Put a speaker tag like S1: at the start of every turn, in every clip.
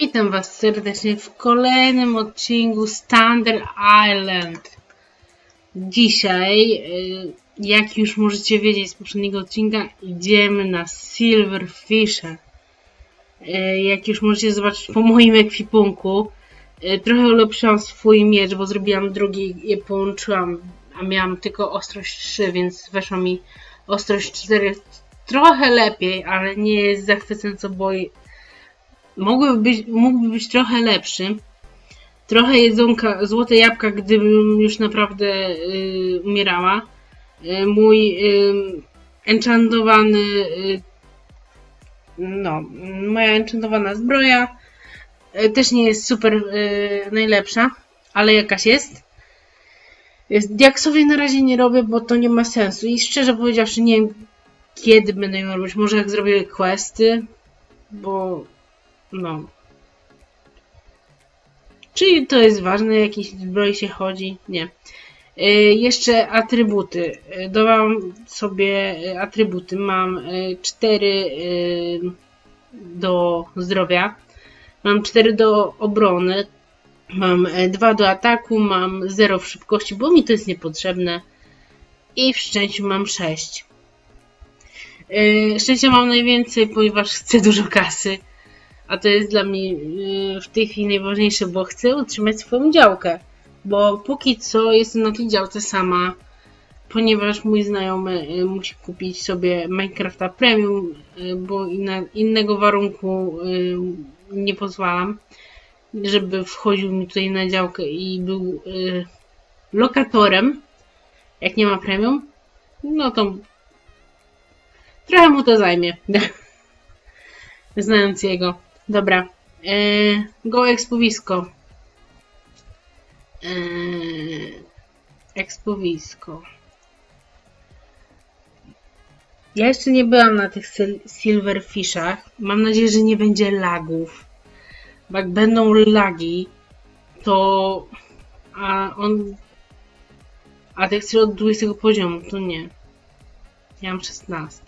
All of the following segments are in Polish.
S1: Witam Was serdecznie w kolejnym odcinku Standard Island. Dzisiaj, y, jak już możecie wiedzieć z poprzedniego odcinka, idziemy na Silverfisha. Y, Jak już możecie zobaczyć po moim ekwipunku, y, trochę ulepszyłam swój miecz, bo zrobiłam drugi, je połączyłam, a miałam tylko ostrość 3, więc weszła mi ostrość 4 trochę lepiej, ale nie jest zachwycająco, bo mógłby być, mógłby być trochę lepszy. Trochę jedzonka, złote jabłka, gdybym już naprawdę y, umierała. Y, mój y, enchantowany, y, no, moja enchantowana zbroja y, też nie jest super y, najlepsza, ale jakaś jest. Jest- Diaksowej na razie nie robię, bo to nie ma sensu i szczerze powiedziawszy nie wiem kiedy będę ją robić. Może jak zrobię questy, bo no. Czyli to jest ważne, jakiś zbroi się chodzi? Nie. Y, jeszcze atrybuty. Y, Dodałam sobie y, atrybuty. Mam y, cztery y, do zdrowia. Mam cztery do obrony. Mam y, dwa do ataku. Mam zero w szybkości, bo mi to jest niepotrzebne. I w szczęściu mam sześć. Y, Szczęścia mam najwięcej, ponieważ chcę dużo kasy. A to jest dla mnie yy, w tej chwili najważniejsze, bo chcę utrzymać swoją działkę. Bo póki co jestem na tej działce sama, ponieważ mój znajomy yy, musi kupić sobie Minecrafta Premium, yy, bo innego warunku nie pozwalam, żeby wchodził mi tutaj na działkę i był lokatorem. Jak nie ma premium, no to trochę mu to zajmie. Znając jego. Dobra. Eee, go ekspowisko. Eee, ekspowisko. Ja jeszcze nie byłam na tych sil- silverfishach. Mam nadzieję, że nie będzie lagów. Bo jak będą lagi, to. A on. A tak od 20 poziomu, to nie. Ja mam 16.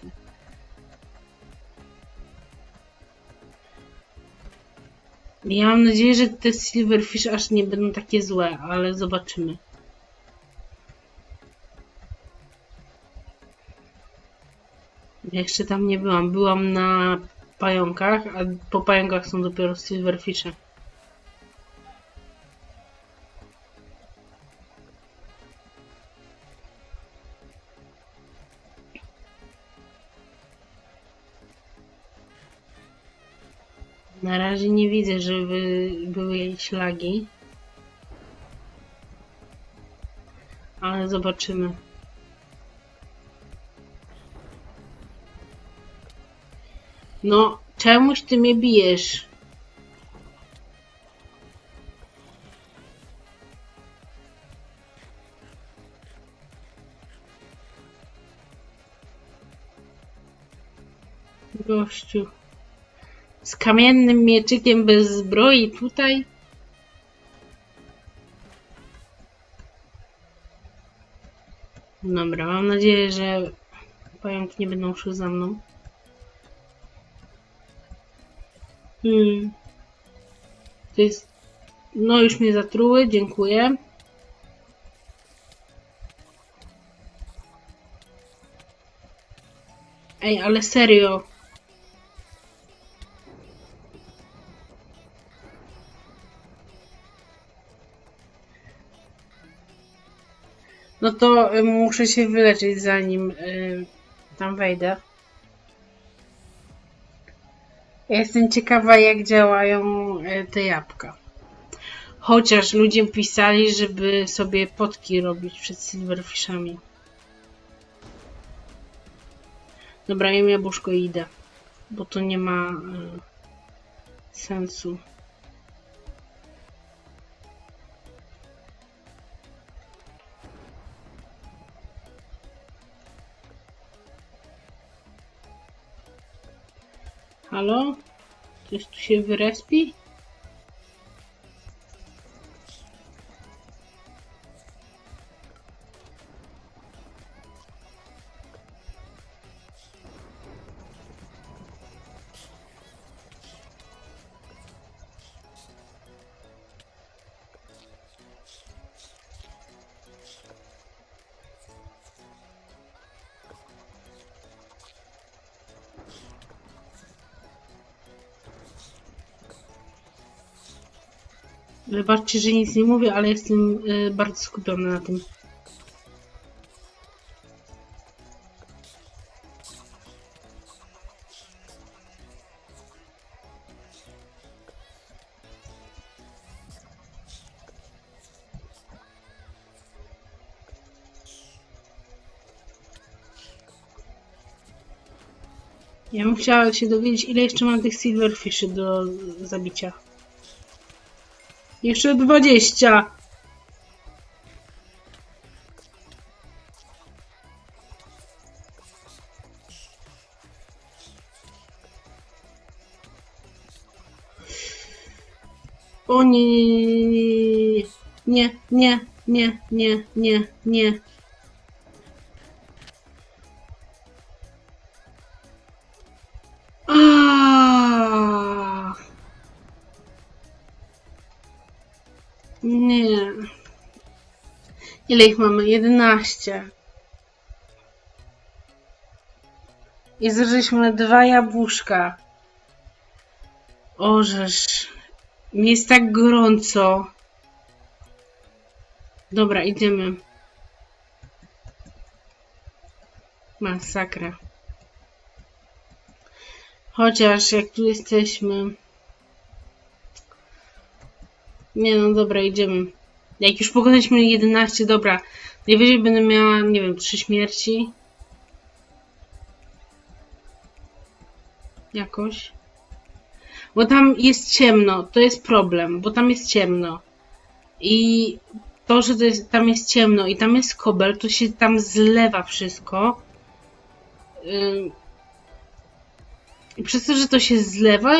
S1: Ja mam nadzieję, że te Silverfish aż nie będą takie złe, ale zobaczymy. Jeszcze tam nie byłam. Byłam na pająkach, a po pająkach są dopiero Silverfishe. Widzę, były jakieś lagi. Ale zobaczymy. No, czemuś ty mnie bijesz? Gościu. Z kamiennym mieczykiem bez zbroi tutaj? Dobra, mam nadzieję, że pająki nie będą szły za mną. Hmm. To jest... No już mnie zatruły, dziękuję. Ej, ale serio. No to y, muszę się wyleczyć zanim y, tam wejdę. Ja Jestem ciekawa jak działają y, te jabłka. Chociaż ludzie pisali, żeby sobie potki robić przed silverfishami. Dobra, jem jabłuszko i idę. Bo to nie ma y, sensu. Halo? Coś tu się wyrespi? Wybaczcie, że nic nie mówię, ale jestem y, bardzo skupiony na tym. Ja bym chciała się dowiedzieć, ile jeszcze mam tych silverfiszy do zabicia. Jeszcze 20. O nie, nie, nie, nie, nie, nie, nie, nie, nie. Aaaa. Ile ich mamy? 11. I zużyliśmy dwa jabłuszka. Orzesz. Mi jest tak gorąco. Dobra, idziemy. Masakra. Chociaż jak tu jesteśmy. Nie no dobra, idziemy. Jak już pokonaliśmy 11, dobra. Najwyżej będę miała, nie wiem, 3 śmierci. Jakoś. Bo tam jest ciemno, to jest problem, bo tam jest ciemno. I to, że to jest, tam jest ciemno i tam jest kobel, to się tam zlewa wszystko. I przez to, że to się zlewa,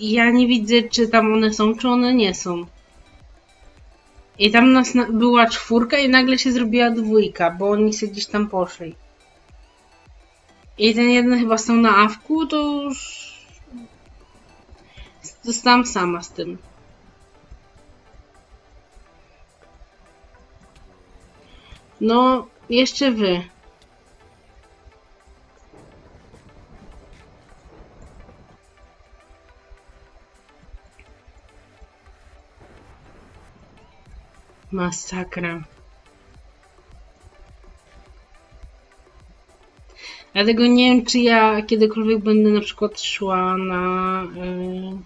S1: ja nie widzę, czy tam one są, czy one nie są. I tam nas na- była czwórka i nagle się zrobiła dwójka, bo oni sobie gdzieś tam poszli. I ten jeden chyba stał na awku, to już... Zostałam sama z tym. No, jeszcze wy. Masakra. Dlatego nie wiem, czy ja kiedykolwiek będę na przykład szła na. Yy,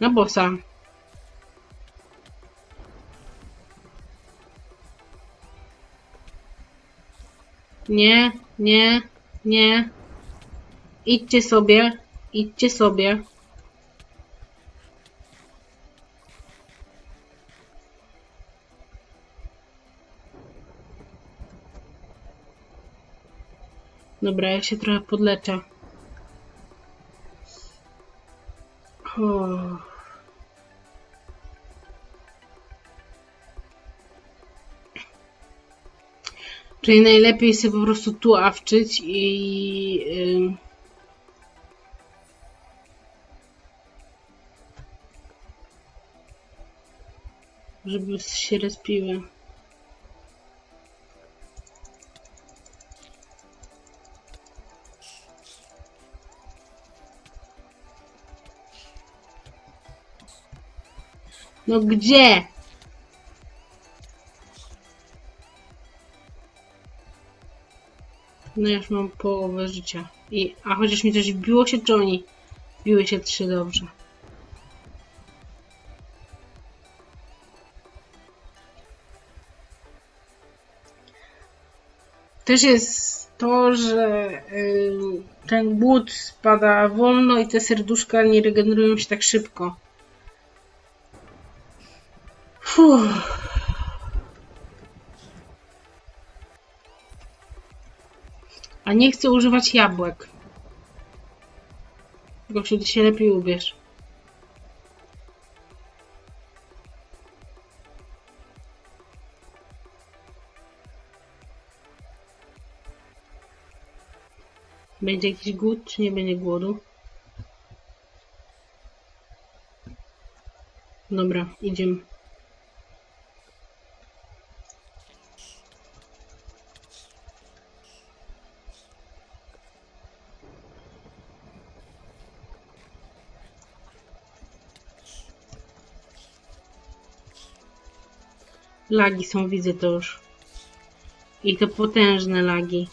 S1: na bossa. Nie, nie, nie. Idźcie sobie, idźcie sobie. Dobra, ja się trochę podleczę. O. Czyli najlepiej sobie po prostu tu awczyć i... Żeby się respiły. No gdzie? No już mam połowę życia. I, a chociaż mi coś wbiło się, czy oni biły się trzy dobrze. Też jest to, że ten głód spada wolno i te serduszka nie regenerują się tak szybko. Fuh. A nie chcę używać jabłek. Gościu, ty się lepiej ubierz. Będzie jakiś głód, czy nie będzie głodu? Dobra, idziemy. Lagi są, widzę to już. I to potężne lagi.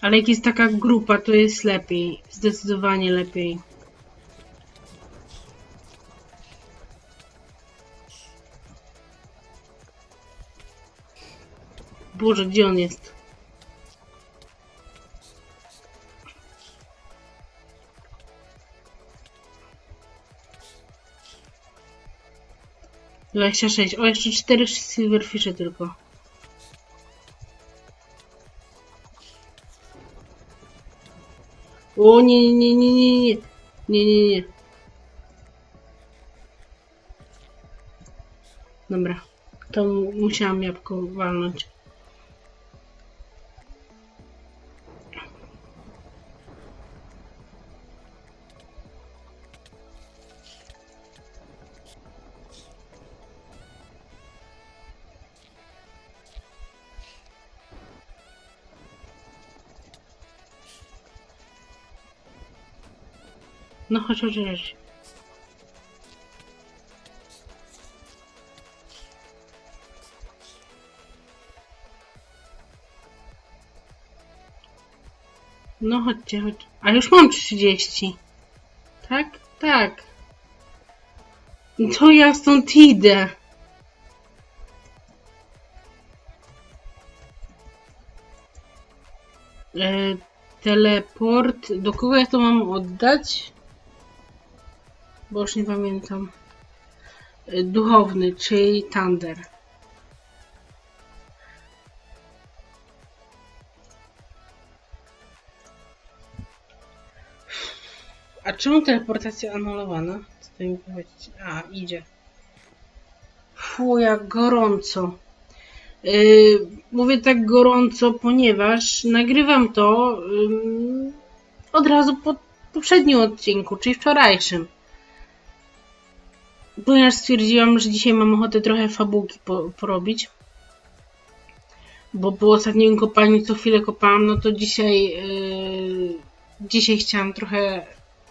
S1: Ale jak jest taka grupa, to jest lepiej. Zdecydowanie lepiej. Boże, gdzie on jest? Dwadzieścia sześć. O, jeszcze cztery silverfishy tylko. O nie, nie, nie, nie, nie, nie, nie, nie. Dobra, to mu- musiałam jabłko walnąć. Chodź, chodź, chodź. No chodźcie, chodź. A już mam 30. Tak? Tak. To ja stąd idę. E, teleport. Do kogo ja to mam oddać? Bo już nie pamiętam. E, Duchowny, czyli Thunder. A czemu teleportacja anulowana? Co to mi powiedzieć? A, idzie. Fu, jak gorąco. Yy, mówię tak gorąco, ponieważ nagrywam to ym, od razu po poprzednim odcinku, czyli wczorajszym. Ponieważ stwierdziłam, że dzisiaj mam ochotę trochę fabułki po, porobić. Bo po ostatnim kopaniu co chwilę kopałam, no to dzisiaj yy, dzisiaj chciałam trochę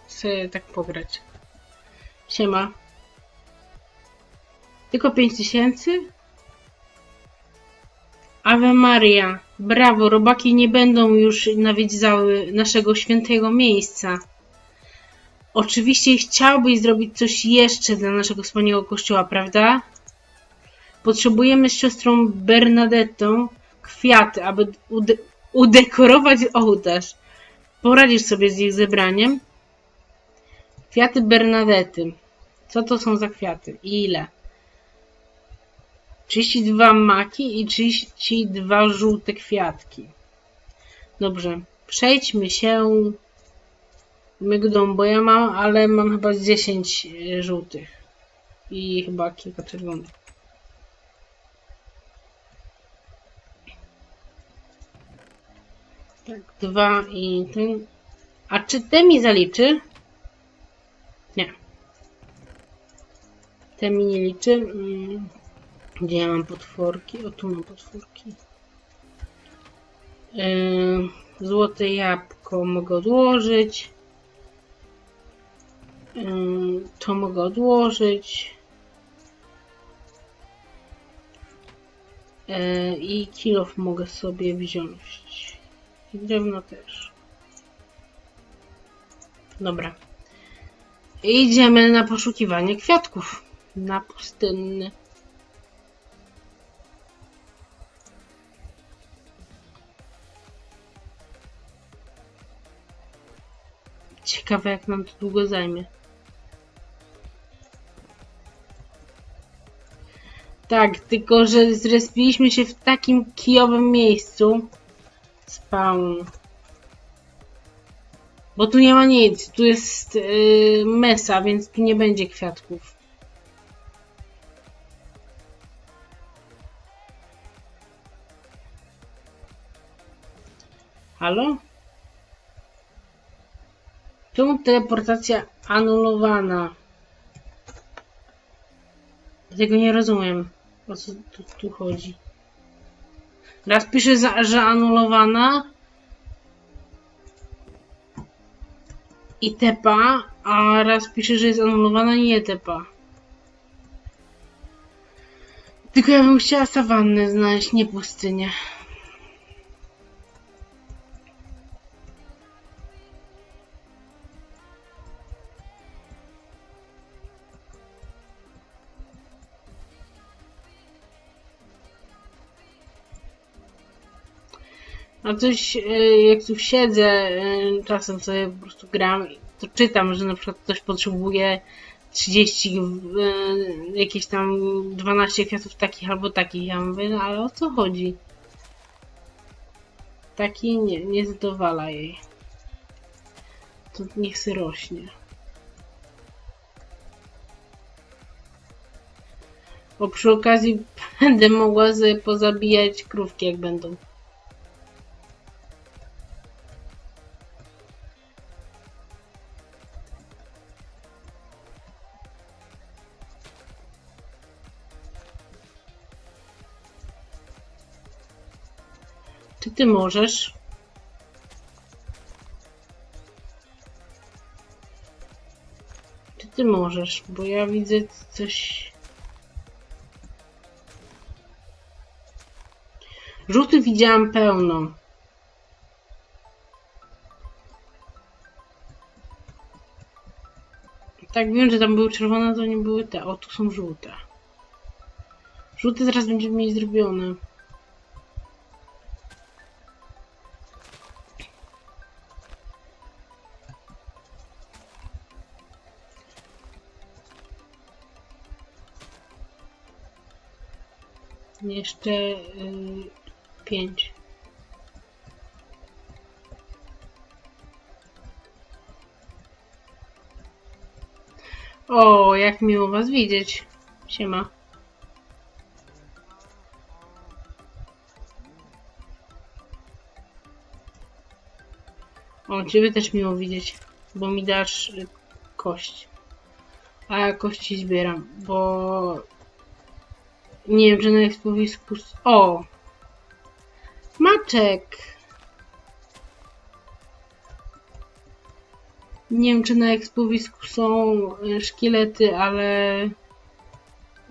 S1: sobie tak pograć. Siema. Tylko 5000? Ave Maria. Brawo, robaki nie będą już nawiedzały naszego świętego miejsca. Oczywiście chciałbyś zrobić coś jeszcze dla naszego wspaniałego kościoła, prawda? Potrzebujemy z siostrą Bernadettą kwiaty, aby ude udekorować ołtarz. Poradzisz sobie z ich zebraniem? Kwiaty Bernadety. Co to są za kwiaty? I ile? 32 maki i 32 żółte kwiatki. Dobrze. Przejdźmy się mygdą, bo ja mam, ale mam chyba z 10 e, żółtych. I chyba kilka czerwonych. Tak, dwa i ten. A czy te mi zaliczy? Nie. Te mi nie liczy. Mm, Gdzie ja mam potworki? O, tu mam potworki. Yy, Złote jabłko mogę odłożyć. To mogę odłożyć. Yy, I kilof mogę sobie wziąć. I drewno też. Dobra. Idziemy na poszukiwanie kwiatków. Na pustynny. Ciekawe jak nam to długo zajmie. Tak, tylko że zrespiliśmy się w takim kijowym miejscu. Spawn. Bo tu nie ma nic. Tu jest yy, mesa, więc tu nie będzie kwiatków. Halo? Czemu teleportacja anulowana? Tego nie rozumiem. O co tu, tu chodzi? Raz pisze, za, że anulowana i tepa, a raz pisze, że jest anulowana i nie tepa. Tylko ja bym chciała sawannę znaleźć, nie pustynię. A coś, e, jak tu siedzę, e, czasem sobie po prostu gram, to czytam, że na przykład ktoś potrzebuje 30, e, jakieś tam 12 kwiatów takich albo takich. Ja mówię, no ale o co chodzi? Taki nie, nie zadowala jej. To niech se rośnie. Bo przy okazji będę mogła sobie pozabijać krówki, jak będą. Ty możesz? Czy ty możesz? Bo ja widzę coś... Żółty widziałam pełno. Tak wiem, że tam były czerwone, to nie były te. O, tu są żółte. Żółte teraz będziemy mieć zrobione. Jeszcze y, pięć. O, jak miło was widzieć. Siema. O, ciebie też miło widzieć, bo mi dasz y, kość. A ja kości zbieram, bo nie wiem, czy na ekspowisku... s- O! Maczek! Nie wiem, czy na ekspowisku są y, szkielety, ale...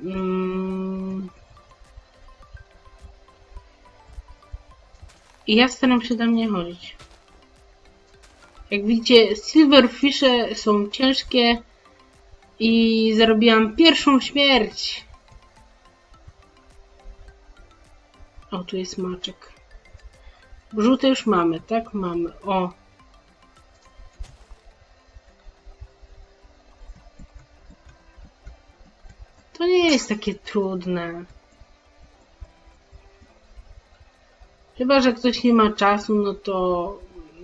S1: Mm, I ja staram się tam nie chodzić. Jak widzicie, silverfishe są ciężkie i zarobiłam pierwszą śmierć. O, tu jest maczek. Żółte już mamy, tak? Mamy. O. To nie jest takie trudne. Chyba, że ktoś nie ma czasu, no to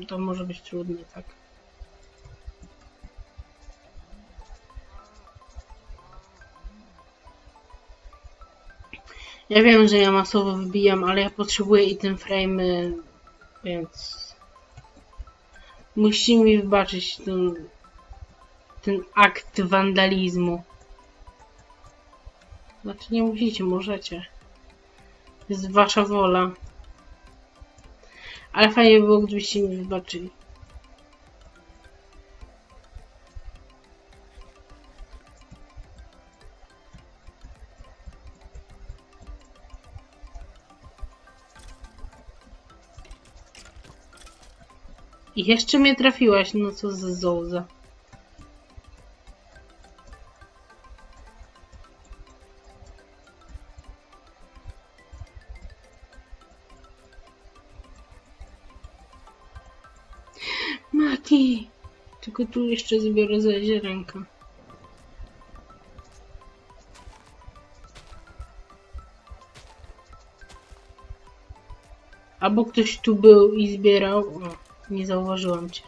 S1: to może być trudne, tak? Ja wiem, że ja masowo wybijam, ale ja potrzebuję i ten frame, więc musicie mi wybaczyć ten, ten akt wandalizmu. Znaczy nie musicie, możecie. Jest wasza wola. Ale fajnie by było, gdybyście mi wybaczyli. I jeszcze mnie trafiłaś, no co za zołza. Mati! Tylko tu jeszcze zbiorę za ziarenka. Albo ktoś tu był i zbierał. O, nie zauważyłam cię.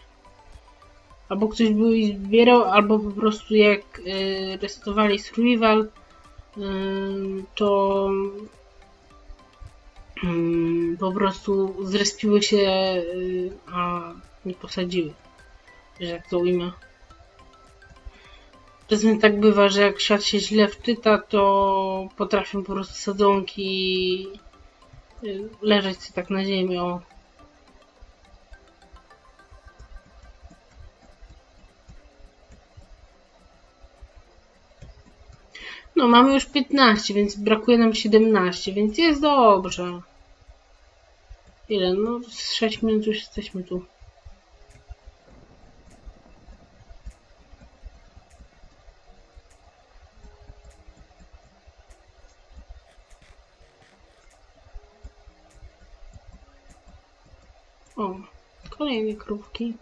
S1: Albo ktoś był i zbierał, albo po prostu jak y, resetowali survival, y, to y, po prostu zrespiły się, y, a nie posadziły. że jak to ujmę. Czasem tak bywa, że jak świat się źle wczyta, to potrafią po prostu sadzonki y, leżeć tak na ziemi. O. No, mamy już 15, więc brakuje nam 17, więc jest dobrze. Ile? No, z 6 minut już jesteśmy tu. O, kolejne krówki.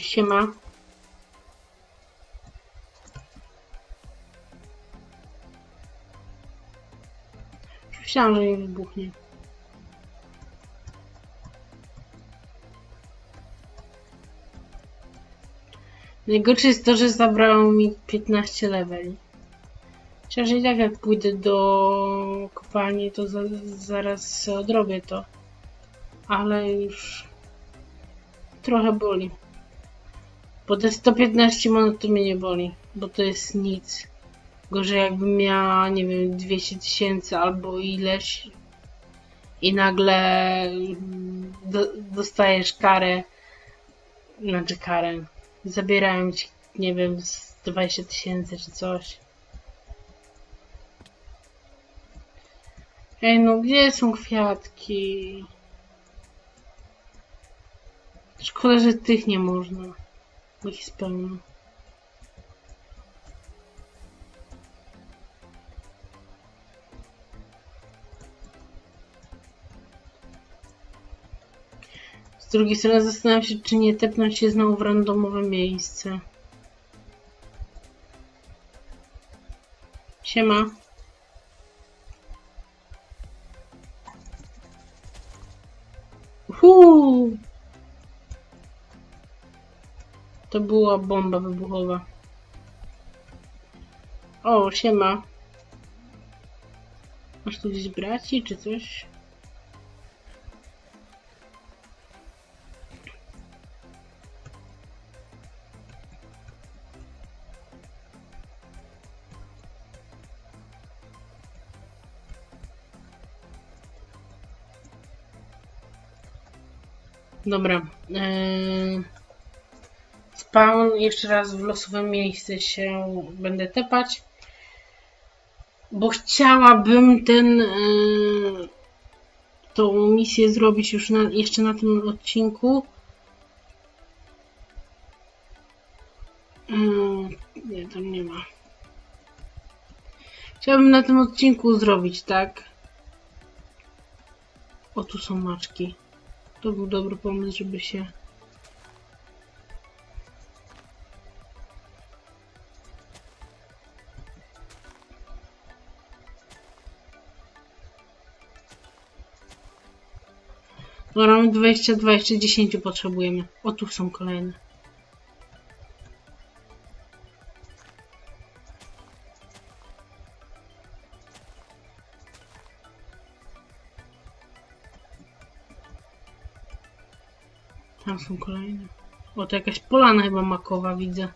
S1: Siema. Myślałam, że nie wybuchnie. Najgorsze jest to, że zabrało mi 15 leveli. Chociaż i tak jak pójdę do kopalni, to za, zaraz odrobię to. Ale już trochę boli. Bo te 115 monet to mnie nie boli, bo to jest nic. Gorzej jakbym miała, nie wiem, 200 tysięcy albo ileś i nagle mm, do, dostajesz karę, znaczy karę, zabierają ci, nie wiem, z 20 tysięcy czy coś. Ej, no gdzie są kwiatki? Szkoda, że tych nie można. Pełno. Z drugiej strony zastanawiam się, czy nie tepnąć się znowu w randomowe miejsce. Siema. To była bomba wybuchowa. O, siema. Masz tu gdzieś braci, czy coś? Dobra. Yy... Spawn, jeszcze raz w losowym miejsce się będę tepać. Bo chciałabym ten yy... tą misję zrobić już na, jeszcze na tym odcinku. Yy, nie, tam nie ma. Chciałabym na tym odcinku zrobić, tak? O, tu są maczki. To był dobry pomysł, żeby się... Dobra, mamy 22, jeszcze 10 potrzebujemy. O, tu są kolejne. Tam są kolejne. O, to jakaś polana chyba makowa widzę.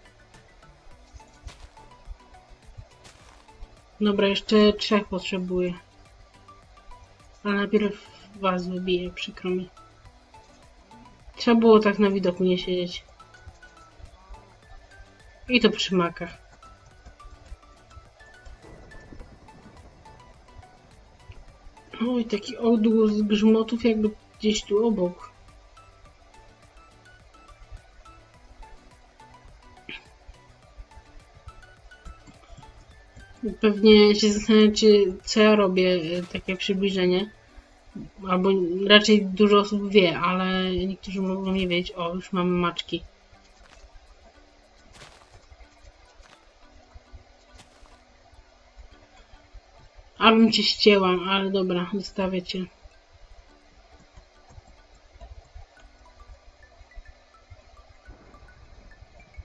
S1: Dobra, jeszcze trzech potrzebuję. Ale najpierw was wybiję, przykro mi. Trzeba było tak na widoku nie siedzieć. I to przy makach. Oj, taki odgłos grzmotów jakby gdzieś tu obok. Pewnie się zastanawiacie, co ja robię, e, takie przybliżenie. Albo raczej dużo osób wie, ale niektórzy mogą nie wiedzieć. O, już mamy maczki. Abym cię ścięłam, ale dobra, zostawię cię.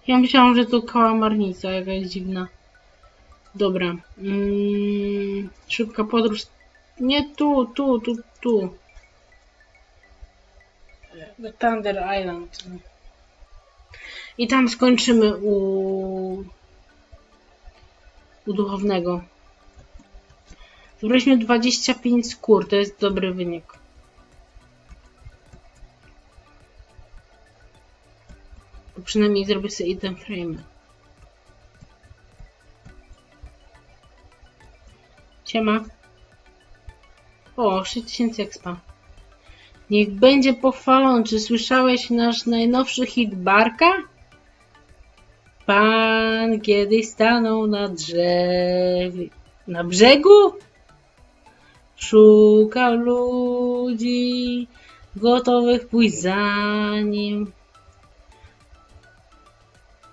S1: Ja myślałam, że to kałamarnica jakaś dziwna. Dobra. Mm, szybka podróż. Nie tu, tu, tu, tu. The Thunder Island. I tam skończymy u, u duchownego. Zebraliśmy 25 skór, to jest dobry wynik. To przynajmniej zrobię sobie item frame. Siema. O, 6000 expa. Niech będzie pochwalony. Czy słyszałeś nasz najnowszy hit Barka? Pan kiedyś stanął na drzewie. Na brzegu? Szukał ludzi gotowych pójść za nim.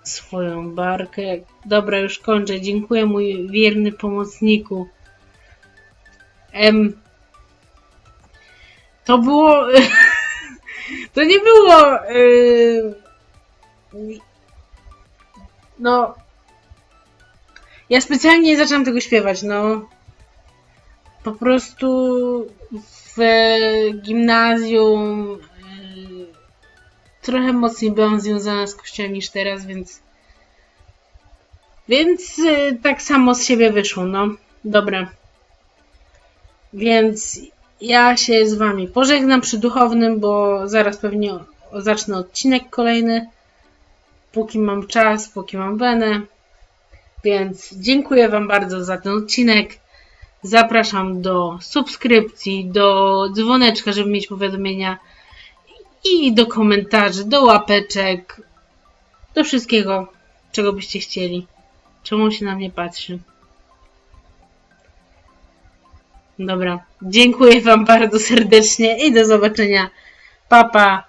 S1: Swoją barkę. Dobra, już kończę. Dziękuję, mój wierny pomocniku. Em, to było. To nie było. y, No. Ja specjalnie nie zaczęłam tego śpiewać, no. Po prostu w gimnazjum y, trochę mocniej byłam związana z kościołem niż teraz, więc. Więc y, tak samo z siebie wyszło, no. Dobra. Więc ja się z wami pożegnam przy duchownym, bo zaraz pewnie zacznę odcinek kolejny. Póki mam czas, póki mam wenę. Więc dziękuję wam bardzo za ten odcinek. Zapraszam do subskrypcji, do dzwoneczka, żeby mieć powiadomienia i do komentarzy, do łapeczek, do wszystkiego, czego byście chcieli. Czemu się na mnie patrzy? Dobra. Dziękuję Wam bardzo serdecznie i do zobaczenia. Papa.